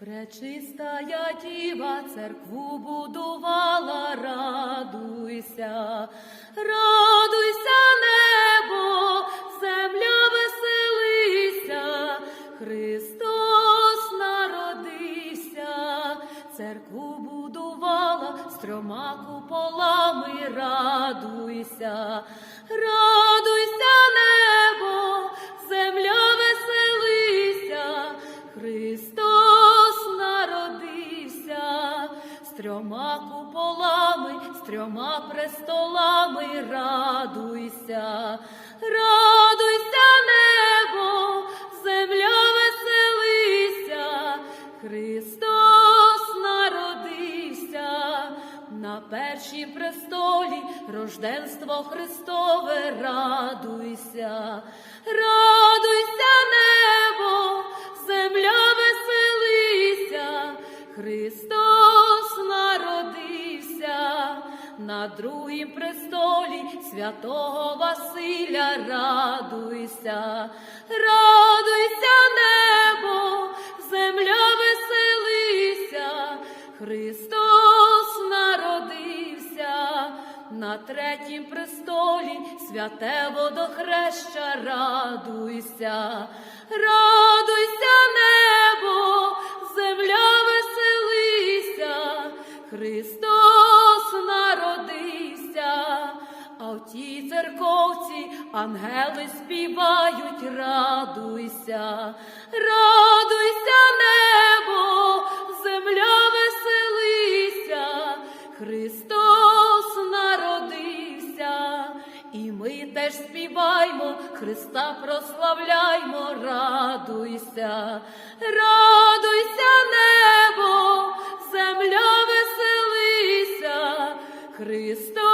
Пречистая діва церкву будувала, радуйся, радуйся, небо, земля веселися, Христос народився, церкву будувала з трьома куполами, радуйся, радуйся, трьома куполами, з трьома престолами, радуйся, радуйся, небо, земля веселися, Христос народився. На першім престолі, рожденство Христове, радуйся, радуйся, небо, земля веселися, Христос на другім престолі святого Василя, радуйся, радуйся, небо, земля веселися, Христос народився. На третім престолі, святе водохреща, радуйся, радуйся, небо, земля веселися, Христос тій церковці ангели співають, радуйся, радуйся, небо, земля веселися, Христос народився, і ми теж співаймо, Христа прославляймо, радуйся, радуйся, небо, земля веселися, Христос